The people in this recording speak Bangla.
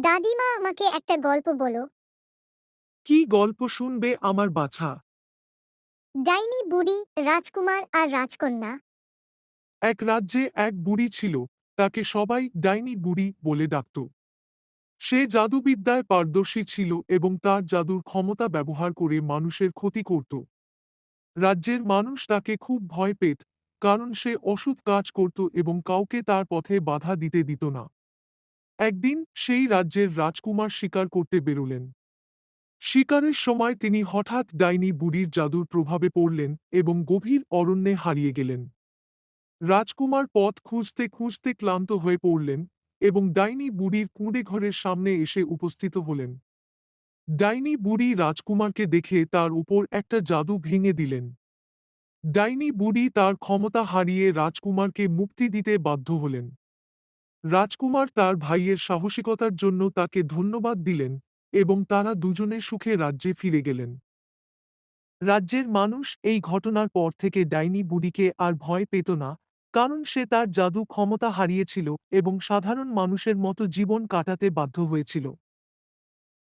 দাদিমা আমাকে একটা গল্প বলো। কি গল্প শুনবে আমার বাছা? ডাইনি বুড়ি রাজকুমার আর রাজকন্যা। এক রাজ্যে এক বুড়ি ছিল তাকে সবাই ডাইনি বুড়ি বলে ডাকত। সে জাদুবিদ্যায় পারদর্শী ছিল এবং তার জাদুর ক্ষমতা ব্যবহার করে মানুষের ক্ষতি করত। রাজ্যের মানুষ তাকে খুব ভয় পেত কারণ সে অসুখ কাজ করত এবং কাউকে তার পথে বাধা দিতে দিত না। একদিন সেই রাজ্যের রাজকুমার শিকার করতে বেরোলেন। শিকারের সময় তিনি হঠাৎ ডাইনি বুড়ির জাদুর প্রভাবে পড়লেন এবং গভীর অরণ্যে হারিয়ে গেলেন। রাজকুমার পথ খুঁজতে খুঁজতে ক্লান্ত হয়ে পড়লেন এবং ডাইনি বুড়ির কুঁড়ে ঘরের সামনে এসে উপস্থিত হলেন। ডাইনি বুড়ি রাজকুমারকে দেখে তার উপর একটা জাদু ভেঙে দিলেন। ডাইনি বুড়ি তার ক্ষমতা হারিয়ে রাজকুমারকে মুক্তি দিতে বাধ্য হলেন। রাজকুমার তার ভাইয়ের সাহসিকতার জন্য তাকে ধন্যবাদ দিলেন এবং তারা দুজনে সুখে রাজ্যে ফিরে গেলেন। রাজ্যের মানুষ এই ঘটনার পর থেকে ডাইনি বুড়িকে আর ভয় পেত না, কারণ সে তার জাদু ক্ষমতা হারিয়েছিল এবং সাধারণ মানুষের মতো জীবন কাটাতে বাধ্য হয়েছিল।